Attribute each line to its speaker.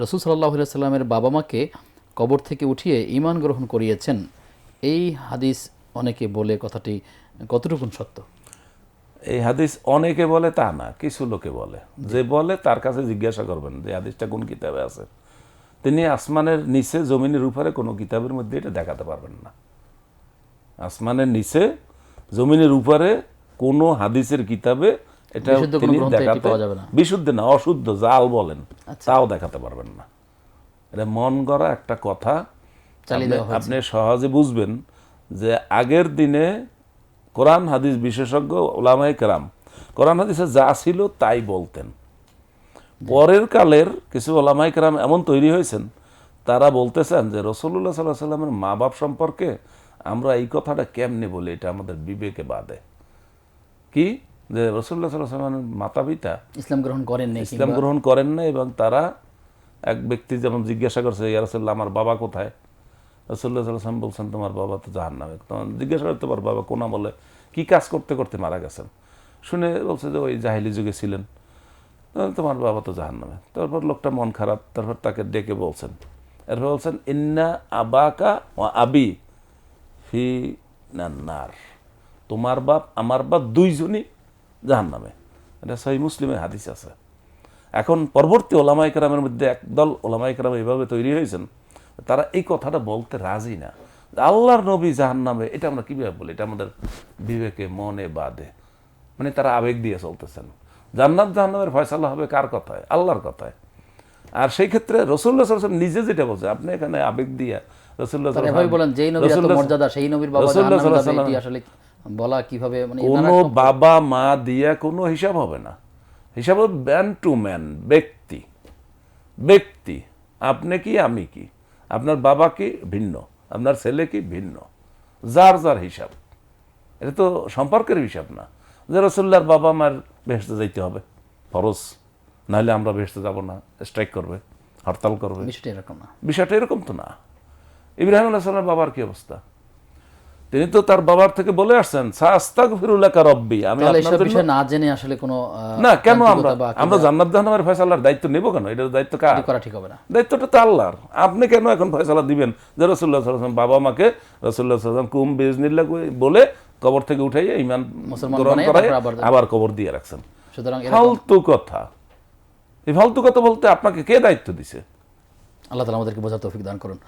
Speaker 1: রসুল সাল্লাহ সাল্লামের বাবা মাকে কবর থেকে উঠিয়ে ঈমান গ্রহণ করিয়েছেন। এই হাদিস অনেকে বলে কথাটি কতটুকুন সত্য?
Speaker 2: এই হাদিস অনেকে বলে তা না কিছু লোকে বলে। যে বলে তার কাছে জিজ্ঞাসা করবেন যে হাদিসটা কোন কিতাবে আছে? তিনি আসমানের নিচে জমিনের উপরে কোনো কিতাবের মধ্যে এটা দেখাতে পারবেন না। আসমানের নিচে জমিনের উপরে কোনো হাদিসের কিতাবে এটা
Speaker 1: বিশুদ্ধ
Speaker 2: তিনি দেখাতে
Speaker 1: পাওয়া যাবে না।
Speaker 2: বিশুদ্ধ না অশুদ্ধ জাল বলেন
Speaker 1: আচ্ছা।
Speaker 2: তাও দেখাতে পারবেন না এটা মন গড়া একটা কথা। আপনি সহজে বুঝবেন যে আগের দিনে কোরআন হাদিস বিশেষজ্ঞ ওলামাই কেরাম কোরআন হাদিসে যা ছিল তাই বলতেন পরের কালের কিছু ওলামাই কেরাম এমন তৈরি হয়েছেন তারা বলতেছেন যে রসুল্লাহ সাল্লাহ সাল্লামের মা বাপ সম্পর্কে আমরা এই কথাটা কেমনে বলি এটা আমাদের বিবেকে বাদে কি যে রসুল্লাহ সাল্লাহ সাল্লামের মাতা পিতা
Speaker 1: ইসলাম গ্রহণ করেন নাই
Speaker 2: ইসলাম গ্রহণ করেন না এবং তারা এক ব্যক্তি যেমন জিজ্ঞাসা করছে ইয়া রাসূলুল্লাহ আমার বাবা কোথায়? রসুল্লাহ সাল্লাম বলছেন তোমার বাবা তো জাহান নামে তখন জিজ্ঞাসা করতে পার বাবা কোনা বলে কি কাজ করতে করতে মারা গেছেন? শুনে বলছে যে ওই জাহিলি যুগে ছিলেন। তোমার বাবা তো জাহান নামে তারপর লোকটা মন খারাপ তারপর তাকে ডেকে বলছেন। এরপর বলছেন ইন্না আবাকা ও আবি ফি নান্নার। তোমার বাপ আমার বাপ দুইজনই জাহান নামে এটা সহি মুসলিমের হাদিস আছে। এখন পরবর্তী ওলামাই কেরামের মধ্যে একদল ওলামাই কেরাম এইভাবে তৈরি হয়েছেন তারা এই কথাটা বলতে রাজি না। আল্লাহর নবী জাহান নামে এটা আমরা কীভাবে বলি? এটা আমাদের বিবেকে মনে বাদে মানে তারা আবেগ দিয়ে চলতেছেন। জান্নাত জাহান্নামের ফয়সালা হবে কার কথায়? আল্লাহর কথায়। আর সেই ক্ষেত্রে রসুল্লাহ সাল্লাম নিজে যেটা বলছে আপনি এখানে আবেগ দিয়ে রসুল্লাহ
Speaker 1: বলেন যেই
Speaker 2: রসুল্লাহ-
Speaker 1: মর্যাদা সেই নবীর বাবা আসলে বলা কীভাবে মানে
Speaker 2: কোনো বাবা মা দিয়া কোনো হিসাব হবে না। হিসাব হবে ম্যান টু ম্যান ব্যক্তি। ব্যক্তি আপনি কি আমি কি? আপনার বাবা কি ভিন্ন? আপনার ছেলে কি ভিন্ন? যার যার হিসাব। এটা তো সম্পর্কের হিসাব না। যে রসুল্লার বাবা মার বেহেস্তে যাইতে হবে ফরজ। নাহলে আমরা বেহেস্তে যাব না স্ট্রাইক করবে হরতাল করবে।
Speaker 1: বিষয়টা এরকম না।
Speaker 2: বিষয়টা এরকম তো না। ইব্রাহিম আল্লাহ সাল্লামের বাবার কি অবস্থা? তিনি তো তার বাবার থেকে বলে আসছেন সাস্তাক রব্বি। আমি
Speaker 1: বিষয় না জেনে আসলে কোনো
Speaker 2: না কেন আমরা আমরা জান্নাত জাহান্নামের ফয়সালার দায়িত্ব নেব কেন? এটার দায়িত্ব কার?
Speaker 1: করা ঠিক হবে না।
Speaker 2: দায়িত্বটা তো আল্লাহর। আপনি কেন এখন ফয়সালা দিবেন? যে রসুল্লাহ বাবা মাকে রসুল্লাহ সাল্লাম কুম বেজনিল্লা বলে কবর থেকে উঠাইয়া ইমান
Speaker 1: মুসলমান আবার
Speaker 2: কবর দিয়ে রাখছেন।
Speaker 1: সুতরাং
Speaker 2: ফালতু কথা। এই ফালতু কথা বলতে আপনাকে কে দায়িত্ব দিছে?
Speaker 1: আল্লাহ তালা আমাদেরকে বোঝার তৌফিক দান করুন।